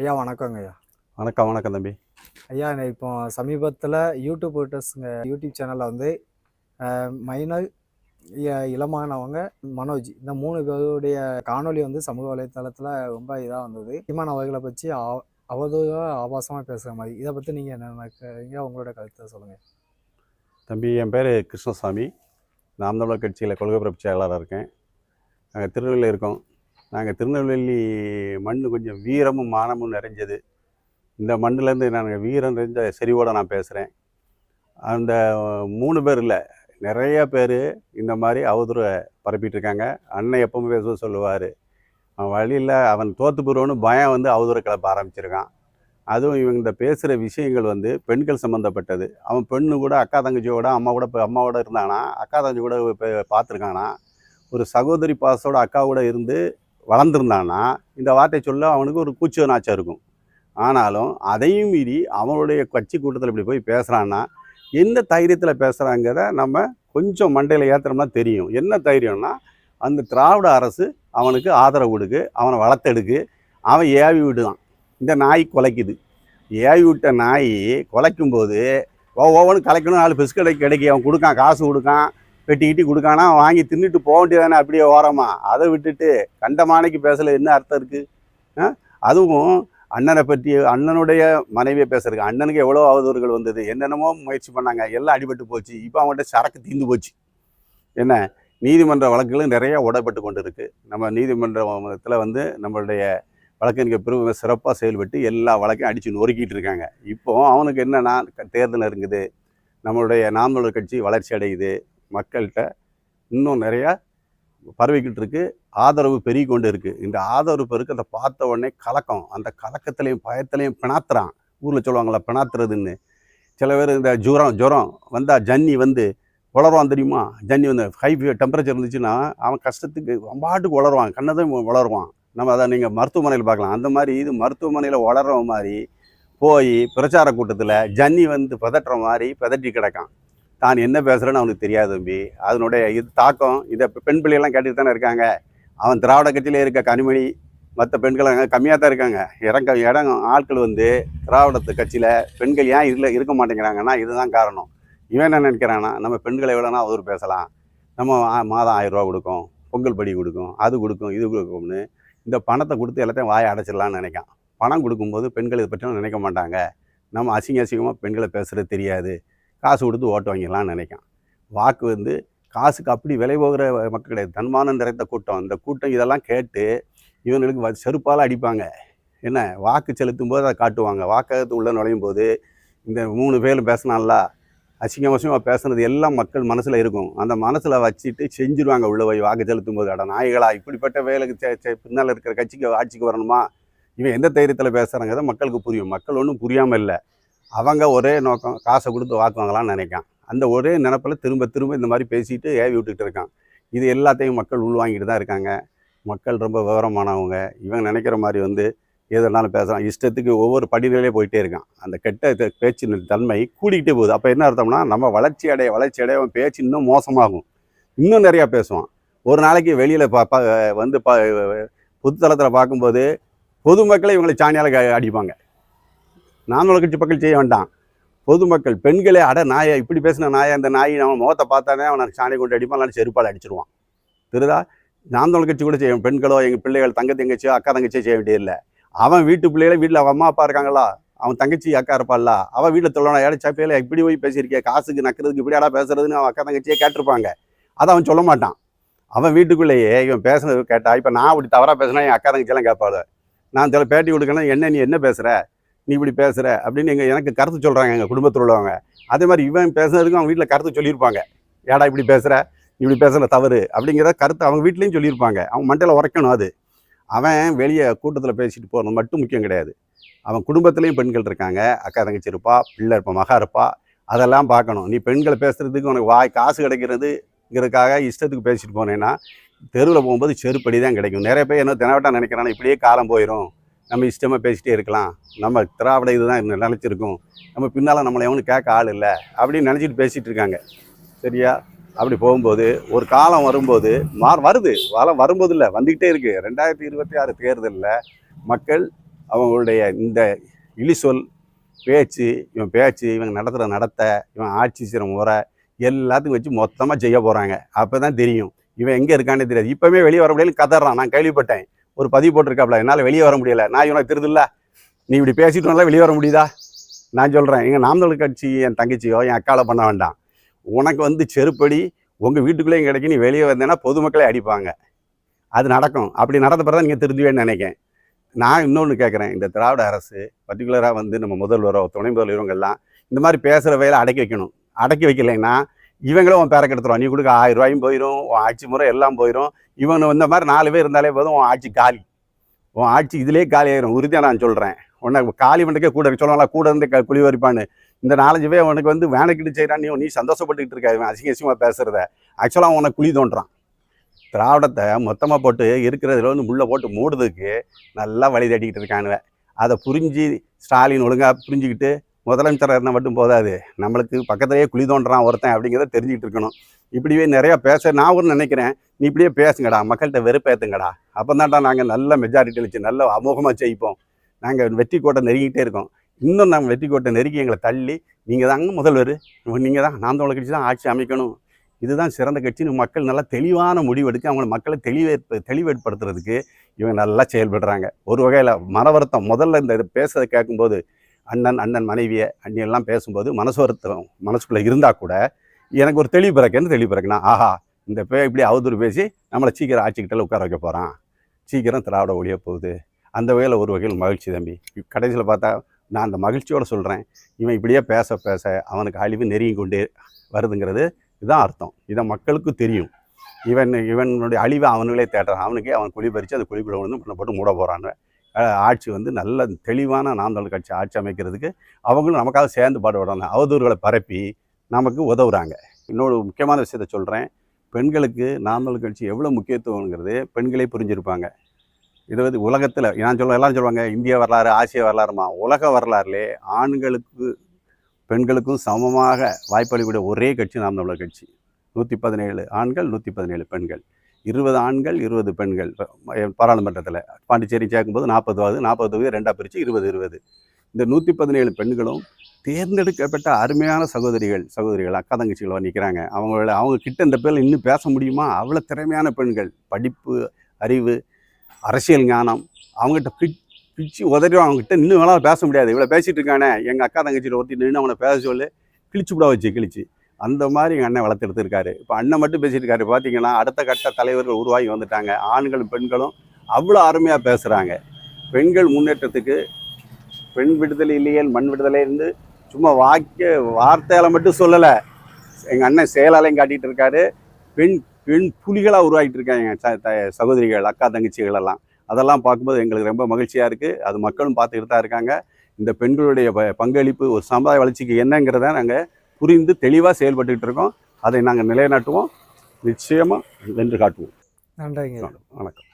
ஐயா வணக்கங்க ஐயா. வணக்கம் வணக்கம் தம்பி. ஐயா இப்போ சமீபத்தில் யூடியூபர்ஸுங்க யூடியூப் சேனலில் வந்து மைனர் இளமானவங்க மனோஜ் இந்த மூணு பேருடைய காணொளி வந்து சமூக வலைத்தளத்தில் ரொம்ப இதாக வந்தது. இமான் அவர்களை பற்றி அவதூறாக ஆபாசமாக பேசுகிற மாதிரி. இதை பற்றி நீங்கள் என்ன நினைக்கிறீங்க? உங்களோட கருத்தை சொல்லுங்கள் தம்பி என் பேர் கிருஷ்ணசாமி. நாம் தமிழர் கட்சியில் கொள்கை பிறப்பு செயலாளராக இருக்கேன். நாங்கள் திருநெல்வேலியில் இருக்கோம். நாங்கள் திருநெல்வேலி மண் கொஞ்சம் வீரமும் மானமும் நிறைஞ்சது. இந்த மண்ணிலேருந்து நாங்கள் வீரம் நிறைஞ்ச செறிவோடு நான் பேசுகிறேன் அந்த மூணு பேர் இல்லை நிறைய பேர் இந்த மாதிரி அவதூறை பரப்பிட்டு இருக்காங்க அண்ணன் எப்பவும் பேச சொல்லுவார். அவன் வழியில் அவன் தோத்து போடுவோன்னு பயம் வந்து அவதூறை கிளப்ப ஆரம்பிச்சிருக்கான். அதுவும் இவங்க இந்த பேசுகிற விஷயங்கள் வந்து பெண்கள் சம்மந்தப்பட்டது அவன் பெண்ணு கூட அக்கா தங்கச்சியோட அம்மா கூட இப்போ அம்மாவோட இருந்தானா அக்கா தங்கச்சி கூட பார்த்துருக்கானா ஒரு சகோதரி பாசோட அக்கா கூட இருந்து வளர்ந்துருந்தானா இந்த வார்த்தை சொல்ல அவனுக்கு ஒரு கூச்ச நாச்சம் இருக்கும். ஆனாலும் அதையும் மீறி அவனுடைய கட்சி கூட்டத்தில் இப்படி போய் பேசுகிறான்னா எந்த தைரியத்தில் பேசுகிறாங்கிறத நம்ம கொஞ்சம் மண்டையில் ஏற்றுறோம்னா தெரியும். என்ன தைரியம்னா அந்த திராவிட அரசு அவனுக்கு ஆதரவு கொடுக்கு அவனை வளர்த்தெடுக்கு. அவன் ஏவி விடுதான். இந்த நாய் குலைக்குது. ஏவி விட்ட நாய் குலைக்கும்போது ஒவ்வொன்று கலைக்கணும் நாலு பிஸ்கட் கிடைக்கி அவன் கொடுக்கான் காசு கொடுக்கான். வெட்டிக்கிட்டி கொடுக்கானா வாங்கி தின்னுட்டு போக வேண்டியதானே அப்படியே ஓரமா. அதை விட்டுட்டு கண்டமானைக்கு பேசல என்ன அர்த்தம் இருக்குது அதுவும் அண்ணனை பற்றி அண்ணனுடைய மனைவியை பேசுறதுக்கு. அண்ணனுக்கு எவ்வளோ அவதூறுகள் வந்தது என்னென்னமோ முயற்சி பண்ணாங்க எல்லாம் அடிபட்டு போச்சு. இப்போ அவங்கள்ட்ட சரக்கு தீர்ந்து போச்சு. என்ன? நீதிமன்ற வழக்குகளும் நிறைய உடப்பட்டு கொண்டு இருக்குது நம்ம நீதிமன்றத்தில் வந்து நம்மளுடைய வழக்கறிஞர் பிரிவு சிறப்பாக செயல்பட்டு எல்லா வழக்கையும் அடித்து நொறுக்கிட்டு இருக்காங்க. இப்போ அவனுக்கு என்னன்னா க- தேர்தல் இருக்குது நம்மளுடைய நாம் கட்சி வளர்ச்சி அடையுது மக்கள்கிட்ட இன்னும் நிறையா பரவிக்கிட்டு இருக்கு. ஆதரவு பெருகி கொண்டு இருக்குது இந்த ஆதரவு பெருக்கத்தை பார்த்த உடனே கலக்கம். அந்த கலக்கத்துலேயும் பயத்துலையும் பிணாத்துறான். ஊரில் சொல்லுவாங்களா பிணாத்துறதுன்னு. சில பேர் இந்த ஜுரம் ஜுரம். வந்தால் ஜன்னி வந்து உளருவான் தெரியுமா? ஜன்னி வந்து ஹை டெம்பரேச்சர் இருந்துச்சுன்னா அவன் கஷ்டத்துக்கு பாட்டுக்கு உளருவான். கண்ணதும் வளருவான் நம்ம அதை நீங்கள் மருத்துவமனையில் பார்க்கலாம். அந்த மாதிரி இது மருத்துவமனையில் வளர்கிற மாதிரி போய் பிரச்சார கூட்டத்தில் ஜன்னி வந்து பதட்டுற மாதிரி பதட்டி கிடக்கான். தான் என்ன பேசுகிறேன்னு அவனுக்கு தெரியாது தம்பி. அதனுடைய இது தாக்கம் இதை பெண் பிள்ளைகள்லாம் கேட்டுட்டு தானே இருக்காங்க. அவன் திராவிட கட்சியிலே இருக்க கனிமொழி மற்ற பெண்கள் அங்கே கம்மியாக தான் இருக்காங்க. இறங்க இடம் ஆட்கள் வந்து திராவிடத்து கட்சியில் பெண்கள் ஏன் இல்லை இருக்க மாட்டேங்கிறாங்கன்னா இதுதான் காரணம். இவன் என்ன நினைக்கிறான்னா நம்ம பெண்களை எவ்வளோனா அவர் பேசலாம். நம்ம மாதம் ஆயிரம் ரூபா கொடுக்கும் பொங்கல் படி கொடுக்கும் அது கொடுக்கும் இது கொடுக்கும்னு இந்த பணத்தை கொடுத்து எல்லாத்தையும் வாயை அடைச்சிடலான்னு நினைக்கான். பணம் கொடுக்கும்போது பெண்கள் இதை பற்றியும் நினைக்க மாட்டாங்க. நம்ம அசிங்க அசிங்கமாக பெண்களை பேசுகிறது தெரியாது. காசு கொடுத்து ஓட்டு வாங்கிடலாம்னு நினைக்கும் வாக்கு வந்து காசுக்கு அப்படி விலை போகிற மக்கள் கிடையாது. தன்மானம் நிறைந்த கூட்டம். இந்த கூட்டம் இதெல்லாம் கேட்டு இவங்களுக்கு வ- செருப்பால் அடிப்பாங்க. என்ன? வாக்கு செலுத்தும் போது அதை காட்டுவாங்க. வாக்ககத்து உள்ளே நுழையும் போது இந்த மூணு பேரும் பேசினால அசிங்க வசமாக பேசுனது எல்லாம் மக்கள் மனசில் இருக்கும். அந்த மனசில் வச்சுட்டு செஞ்சுருவாங்க உள்ளே போய் வாக்கு செலுத்தும் போது. அட நாய்களா இப்படிப்பட்ட வேலைக்கு பின்னால் இருக்கிற கட்சிக்கு ஆட்சிக்கு வரணுமா? இவன் எந்த தைரியத்தில் பேசுகிறாங்கிறத மக்களுக்கு புரியும். மக்கள் ஒன்றும் புரியாமல் இல்லை. அவங்க ஒரே நோக்கம் காசை கொடுத்து வாக்கு வாங்கலாம்னு நினைக்கான். அந்த ஒரே நினப்பில் திரும்ப திரும்ப இந்த மாதிரி பேசிட்டு ஏவி விட்டுட்டு இருக்கான். இது எல்லாத்தையும் மக்கள் உள்வாங்கிட்டு தான் இருக்காங்க. மக்கள் ரொம்ப விவரமானவங்க. இவங்க நினைக்கிற மாதிரி வந்து எதனாலும் பேசலாம். இஷ்டத்துக்கு ஒவ்வொரு படிநிலையே போயிட்டே இருக்கான். அந்த கெட்ட பேச்சின் தன்மை கூடிக்கிட்டே போகுது. அப்போ என்ன அர்த்தம்னா நம்ம வளர்ச்சி அடைய வளர்ச்சி அடைய அவன் பேச்சு இன்னும் மோசமாகும். இன்னும் நிறையா பேசுவான். ஒரு நாளைக்கு வெளியில் பா வந்து பா புதுத்தளத்தில் பார்க்கும்போது பொதுமக்களை இவங்களை சாணியால் க- அடிப்பாங்க. நாமள கட்சி பக்கம் செய்ய வேண்டாம். பொதுமக்கள் பெண்களே அட நாயை இப்படி பேசின நாயை அந்த நாயை அவன் முகத்தை பார்த்தானே அவனை சாணி கொண்டு அடிப்பான் செருப்பால் அடிச்சிருவான். திருதா நாம் தமிழ் கட்சி கூட செய்யும் பெண்களோ எங்கள் பிள்ளைகள் தங்க தங்கச்சியோ அக்கா தங்கச்சியோ செய்ய வேண்டியதில்லை. அவன் வீட்டு பிள்ளைகளை வீட்டில் அவன் அம்மா அப்பா இருக்காங்களா? அவன் தங்கச்சி அக்கா இருப்பாள்ல அவன் வீட்டில் தொல்லணும் ஏடா பேல இப்படி போய் பேசியிருக்கே காசுக்கு நக்கிறதுக்கு இப்படி ஆடா பேசுறதுன்னு அவன் அக்கா தங்கச்சியே கேட்டிருப்பாங்க. அதை அவன் சொல்ல மாட்டான். அவன் வீட்டுக்குள்ளேயே இவன் பேசுனது கேட்டா இப்போ நான் அப்படி தவறாக பேசினா என் அக்கா தங்கச்சியெல்லாம் கேட்பாள். நான் சில பேட்டி கொடுக்கணும் என்ன நீ என்ன பேசுகிற நீ இப்படி பேசுகிற அப்படின்னு எங்கள் எனக்கு கருத்து சொல்கிறாங்க எங்கள் குடும்பத்தில் உள்ளவங்க. அதே மாதிரி இவன் பேசுனதுக்கும் அவங்க வீட்டில் கருத்து சொல்லியிருப்பாங்க. ஏடா இப்படி பேசுகிற இப்படி பேசுகிற தவறு. அப்படிங்கிற கருத்து அவங்க வீட்லேயும் சொல்லியிருப்பாங்க. அவங்க மண்டையில் உரைக்கணும் அது. அவன் வெளியே கூட்டத்தில் பேசிட்டு போகிறது மட்டும் முக்கியம் கிடையாது. அவன் குடும்பத்துலேயும் பெண்கள் இருக்காங்க. அக்கா தங்கச்சி இருப்பா பிள்ளை இருப்பா மகா இருப்பா. அதெல்லாம் பார்க்கணும். நீ பெண்களை பேசுகிறதுக்கு உனக்கு வாய் காசு கிடைக்கிறதுங்கிறதுக்காக இஷ்டத்துக்கு பேசிட்டு போனேன்னா தெருவில் போகும்போது செருப்படி தான் கிடைக்கும். நிறைய பேர் என்ன தினவட்டா நினைக்கிறானா இப்படியே காலம் போயிடும் நம்ம இஷ்டமாக பேசிகிட்டே இருக்கலாம். நம்ம திராவிட இதுதான் நினச்சிருக்கோம் நம்ம பின்னால் நம்மளை எவனும் கேட்க ஆள் இல்லை அப்படின்னு நினச்சிட்டு பேசிகிட்டு இருக்காங்க. சரியா? அப்படி போகும்போது ஒரு காலம் வரும்போது மார் வருது. காலம் வரும்போது இல்லை வந்துக்கிட்டே இருக்குது ரெண்டாயிரத்தி இருபத்தி ஆறு தேர்தலில் மக்கள் அவங்களுடைய இந்த இழிசொல் பேச்சு இவன் பேச்சு இவங்க நடத்துகிற நடத்த இவன் ஆட்சி செய்கிற முறை எல்லாத்துக்கும் வச்சு மொத்தமாக செய்ய போகிறாங்க அப்போ தான் தெரியும். இவன் எங்கே இருக்கானே தெரியாது. இப்போவே வெளியே வர முடியல கதறான். நான் கேள்விப்பட்டேன். ஒரு பதிவு போட்டிருக்காப்ல. என்னால் வெளியே வர முடியல. நான் இவனை திருதில்ல நீ இப்படி பேசிட்டு வந்தால் வெளியே வர முடியுதா? நான் சொல்கிறேன் எங்கள் நாம் கட்சி என் தங்கச்சியோ என் அக்கால பண்ண வேண்டாம். உனக்கு வந்து செருப்படி உங்கள் வீட்டுக்குள்ளேயும் கிடைக்கும். நீ வெளியே வந்தேன்னா பொதுமக்களே அடிப்பாங்க. அது நடக்கும். அப்படி நடந்த பிறகு நீங்கள் திருந்துவேன்னு நினைக்கிறேன். நான் இன்னொன்று கேட்குறேன் இந்த திராவிட அரசு பர்டிகுலராக வந்து நம்ம முதல்வரோ துணை முதல்வருங்கெல்லாம் இந்த மாதிரி பேசுகிற வேலை அடக்கி வைக்கணும். அடக்கி வைக்கலைன்னா இவங்களும் உன் பேரை கெடுத்துருவான் நீ கொடுக்க ஆயிரம் ரூபாயும் போயிடும் உன் ஆட்சி முறை எல்லாம் போயிடும் இவன் இந்த மாதிரி நாலு பேர் இருந்தாலே போதும் உன் ஆட்சி காலி. உன் ஆட்சி இதிலே காலி ஆயிரும். உறுதியாக நான் சொல்கிறேன் உன்னை காலி பண்ணுறக்கே கூட சொல்லலாம் கூட இருந்து க- குழி வரிப்பான்னு. இந்த நாலஞ்சு பேர் உனக்கு வந்து வேலைக்கிட்டு செய்கிறான் நீ நீ சந்தோஷப்பட்டுக்கிட்டு இருக்க. இவன் அசிங்க அசிங்கமாக பேசுகிறத ஆக்சுவலாக உனக்கு குழி தோன்றான். திராவிடத்தை மொத்தமாக போட்டு இருக்கிறதுல வந்து முள்ளை போட்டு மூடுறதுக்கு நல்லா வழி தேடிக்கிட்டு இருக்கானுவ. அதை புரிஞ்சு ஸ்டாலின் ஒழுங்காக புரிஞ்சுக்கிட்டு முதலமைச்சராக இருந்தால் மட்டும் போதாது. நம்மளுக்கு பக்கத்துலேயே குழி தோன்றான் ஒருத்தன் அப்படிங்கிறத தெரிஞ்சுக்கிட்டு இருக்கணும். இப்படியே நிறையா பேச நான் ஒரு நினைக்கிறேன் நீ இப்படியே பேசுங்கடா மக்கள்கிட்ட வெறுப்பேற்றுங்கடா அப்போ தான்டா நாங்கள் நல்ல மெஜாரிட்டி வச்சு நல்ல அமோகமாக ஜெயிப்போம். நாங்கள் வெற்றி கோட்டை நெருங்கிட்டே இருக்கோம். இன்னும் நாங்கள் வெற்றி கோட்டை நெருக்கி எங்களை தள்ளி நீங்கள் தாங்க முதல்வர். நீங்கள் தான் நான் தமிழர் கட்சி தான் ஆட்சி அமைக்கணும். இதுதான் சிறந்த கட்சின்னு மக்கள் நல்லா தெளிவான முடிவெடுக்க அவங்கள மக்களை தெளிவேற்ப தெளிவேற்படுத்துறதுக்கு இவங்க நல்லா செயல்படுறாங்க. ஒரு வகையில் மன வருத்தம் முதல்ல இந்த பேசுறதை கேட்கும்போது அண்ணன் அண்ணன் மனைவியை அண்ணியெல்லாம் பேசும்போது மனசு வருத்தம் மனசுக்குள்ளே இருந்தால் கூட எனக்கு ஒரு தெளிவு பிறக்குன்னு தெளிவு பிறக்குனா ஆஹா இந்த பே இப்படி அவதூறு பேசி நம்மளை சீக்கிரம் ஆட்சிக்கிட்டல உட்கார வைக்க போகிறான் சீக்கிரம் திராவிட ஒழிய போகுது. அந்த வகையில் ஒரு வகையில் மகிழ்ச்சி தம்பி. கடைசியில் பார்த்தா நான் அந்த மகிழ்ச்சியோடு சொல்கிறேன் இவன் இப்படியே பேச பேச அவனுக்கு அழிவு நெருங்கி கொண்டே வருதுங்கிறது இதுதான் அர்த்தம். இதை மக்களுக்கு தெரியும். இவன் இவனுடைய அழிவை அவனுங்களே தேடுறான். அவனுக்கே அவன் குழி பறித்து அந்த குழிக்குள்ள வந்து பண்ண போட்டு மூட போகிறான்னு ஆட்சி வந்து நல்ல தெளிவான நாம் தமிழர் கட்சி ஆட்சி அமைக்கிறதுக்கு அவங்களும் நமக்காக சேர்ந்து பாடுபடுறாங்க. அவதூறுகளை பரப்பி நமக்கு உதவுறாங்க. இன்னொரு முக்கியமான விஷயத்த சொல்கிறேன் பெண்களுக்கு நாமல் கட்சி எவ்வளோ முக்கியத்துவங்கிறது பெண்களே புரிஞ்சிருப்பாங்க. இது வந்து உலகத்தில் நான் சொல்ல எல்லாரும் சொல்லுவாங்க இந்திய வரலாறு ஆசிய வரலாறுமா? உலக வரலாறுலே ஆண்களுக்கு பெண்களுக்கும் சமமாக வாய்ப்பளிக்கூடிய ஒரே கட்சி நாம் தமிழர் கட்சி. நூற்றி பதினேழு ஆண்கள் நூற்றி பதினேழு பெண்கள். இருபது ஆண்கள் இருபது பெண்கள். பாராளுமன்றத்தில் பாண்டிச்சேரி சேர்க்கும்போது நாற்பது ஆகுது நாற்பது தொகுதி ரெண்டாக பிரித்து இருபது இருபது. இந்த நூற்றி பதினேழு பெண்களும் தேர்ந்தெடுக்கப்பட்ட அருமையான சகோதரிகள் சகோதரிகள் அக்கா தங்கச்சிகள் நிற்கிறாங்க அவங்கள அவங்க கிட்ட இந்த பேரில் இன்னும் பேச முடியுமா? அவ்வளோ திறமையான பெண்கள். படிப்பு அறிவு அரசியல் ஞானம். அவங்ககிட்ட பிச் பிச்சு உதறி அவங்ககிட்ட இன்னும் வேணாலும் பேச முடியாது. இவ்வளோ பேசிகிட்டு இருக்கானே. எங்கள் அக்கா தங்கச்சியில் ஒருத்தி நின்று அவனை பேச சொல்லு. கிழிச்சு கூட வச்சு கிழிச்சு. அந்த மாதிரி எங்கள் அண்ணன் வளர்த்தெடுத்திருக்காரு இப்போ அண்ணன் மட்டும் பேசிட்டு இருக்காரு. பார்த்தீங்கன்னா அடுத்த கட்ட தலைவர்கள் உருவாகி வந்துட்டாங்க. ஆண்களும் பெண்களும் அவ்வளோ அருமையாக பேசுகிறாங்க பெண்கள் முன்னேற்றத்துக்கு பெண் விடுதலை இல்லையேல் மண் விடுதலை இருந்து சும்மா வாக்கிய வார்த்தையால் மட்டும் சொல்லலை. எங்கள் அண்ணன் செயலாலையும் காட்டிகிட்டு இருக்காரு. பெண் பெண் புலிகளாக உருவாகிட்டு இருக்காங்க சகோதரிகள் அக்கா தங்கச்சிகள் எல்லாம். அதெல்லாம் பார்க்கும்போது எங்களுக்கு ரொம்ப மகிழ்ச்சியாக இருக்குது அது மக்களும் பார்த்துக்கிட்டு தான் இருக்காங்க. இந்த பெண்களுடைய ப- பங்களிப்பு ஒரு சமுதாய வளர்ச்சிக்கு என்னங்கிறத நாங்கள் புரிந்து தெளிவாக செயல்பட்டுக்கிட்டு இருக்கோம். அதை நாங்கள் நிலைநாட்டுவோம். நிச்சயமாக வென்று காட்டுவோம். நன்றிங்க. வணக்கம்.